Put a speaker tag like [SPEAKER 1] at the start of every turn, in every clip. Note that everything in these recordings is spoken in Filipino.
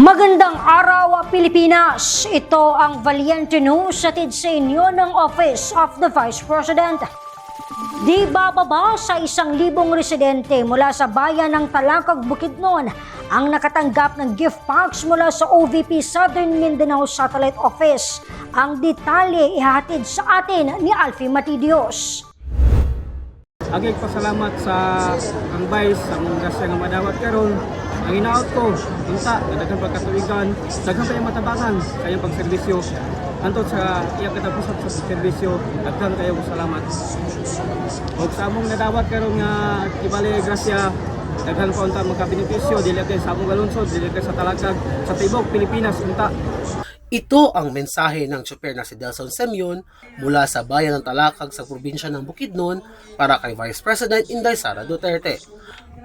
[SPEAKER 1] Magandang araw, Pilipinas! Ito ang Valiente News atid sa inyo ng Office of the Vice President. Di bababa sa isang libong residente mula sa bayan ng Talakag Bukidnon ang nakatanggap ng gift packs mula sa OVP Southern Mindanao Satellite Office. Ang detalye ihatid sa atin ni Alfie Matidios.
[SPEAKER 2] Agay pasalamat sa ang vice sa mga nga madawat karon. Ang inaot ko, unta, nadagang pagkatuigan, daghang kayong matabangan sa iyang pagserbisyo. Antot sa iyang katapusan sa serbisyo, daghang kayo salamat. Og sa among nadawat karon nga kibali grasya, daghang pa unta magkabenepisyo dili kay sa among galungsod, dili kay sa talagkag sa tibok Pilipinas unta.
[SPEAKER 3] Ito ang mensahe ng tsuper na si Delson Semyon mula sa bayan ng Talakag sa probinsya ng Bukidnon para kay Vice President Inday Sara Duterte.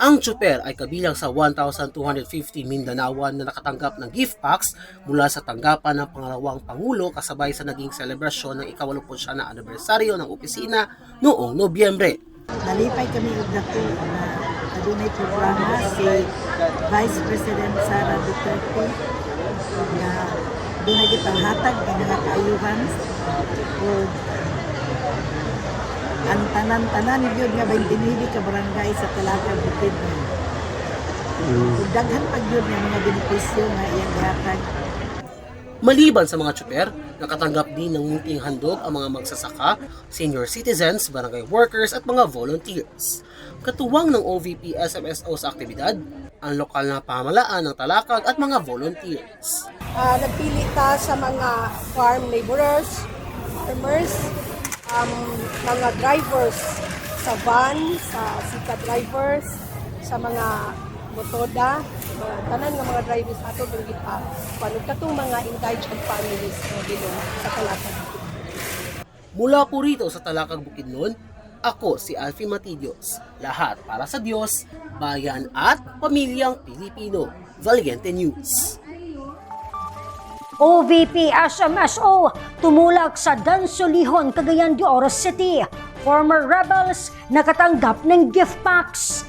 [SPEAKER 3] Ang tsuper ay kabilang sa 1,250 Mindanawan na nakatanggap ng gift packs mula sa tanggapan ng pangalawang Pangulo kasabay sa naging selebrasyon ng ikawalumput siya na anibersaryo ng opisina noong Nobyembre.
[SPEAKER 4] Nalipay kami og dako na adunay programa si Vice President Sara Duterte na dunay kitang hatag ng mga kaayuhan o ang tanan-tanan gyud nga 29 ka barangay sa Talaga Bukid. Ug daghan pa gyud nga mga benepisyo nga iyang gihatag
[SPEAKER 3] Maliban sa mga tsuper, nakatanggap din ng munting handog ang mga magsasaka, senior citizens, barangay workers at mga volunteers. Katuwang ng OVP SMSO sa aktibidad, ang lokal na pamalaan ng talakag at mga volunteers.
[SPEAKER 5] Ah, nagpili ta sa mga farm laborers, farmers, um, mga drivers sa van, sa sika drivers, sa mga motoda, mga tanan nga mga drivers ato dong gipa. Paano katong mga indigent families nga bilong sa Kalatan.
[SPEAKER 3] Mula po rito sa Talakag Bukidnon, ako si Alfie Matidios. Lahat para sa Diyos, bayan at pamilyang Pilipino. Valiente News.
[SPEAKER 1] OVP SMSO tumulak sa Dansolihon, Cagayan de Oro City. Former rebels nakatanggap ng gift packs.